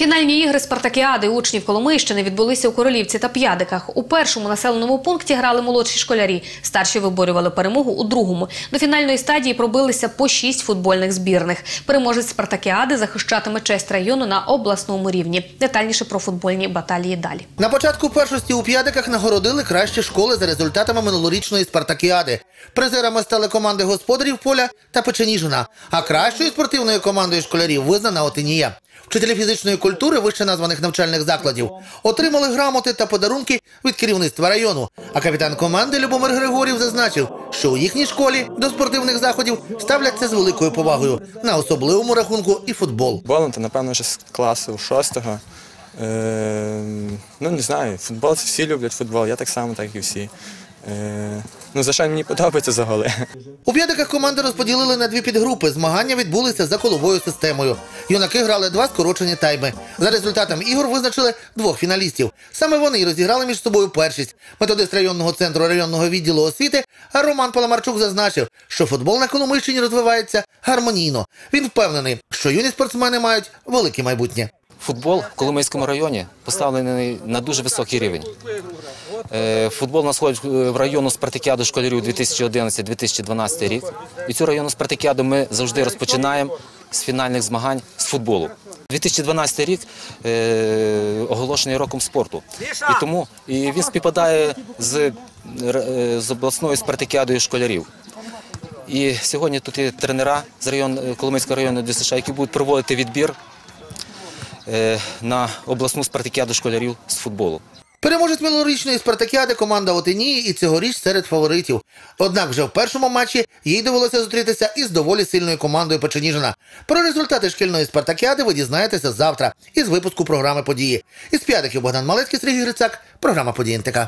Фінальні ігри Спартакіади учнів Коломийщини відбулися у Королівці та П'ядиках. У першому населеному пункті грали молодші школярі. Старші виборювали перемогу у другому. До фінальної стадії пробилися по шість футбольних збірних. Переможець Спартакіади захищатиме честь району на обласному рівні. Детальніше про футбольні баталії далі. На початку першості у п'ятиках нагородили кращі школи за результатами минулорічної спартакіади. Призерами стали команди господарів поля та Печеніжина. А кращою спортивною командою школярів визнана Отинія. Вчителі фізичної культури вище названих навчальних закладів отримали грамоти та подарунки від керівництва району. А капітан команди Любомир Григорів зазначив, що у їхній школі до спортивних заходів ставляться з великою повагою на особливому рахунку і футбол. Футболом, то напевно ще з класу шостого. Е, ну не знаю, футбол всі люблять футбол, я так само, так і всі. Е, ну, за що мені подобається за. У п'ятиках команди розподілили на дві підгрупи. Змагання відбулися за коловою системою. Юнаки грали два скорочені тайми. За результатом ігор визначили двох фіналістів. Саме вони розіграли між собою першість. Методист районного центру районного відділу освіти Роман Паламарчук зазначив, що футбол на Коломийщині розвивається гармонійно. Він впевнений, що юні спортсмени мають велике майбутнє. Футбол в Коломийському районі поставлений на дуже високий рівень. Е, Футбол нас ходить в районну спартакіаду школярів 2011-2012 рік. І цю районну спартакіаду ми завжди розпочинаємо з фінальних змагань з футболу. 2012 рік е, оголошений роком спорту. І тому і він співпадає з, е, з обласною спартакіадою школярів. І сьогодні тут є тренера з район, Коломийського району ДСШ, які будуть проводити відбір е, на обласну спартакіаду школярів з футболу. Переможець минулорічної спартакіади команда Отинії і цьогоріч серед фаворитів. Однак вже в першому матчі їй довелося зустрітися із доволі сильною командою Печеніжина. Про результати шкільної спартакіади ви дізнаєтеся завтра із випуску програми події. Із п'ятиків Богдан Малецький, Сергій Грицак, програма події НТК.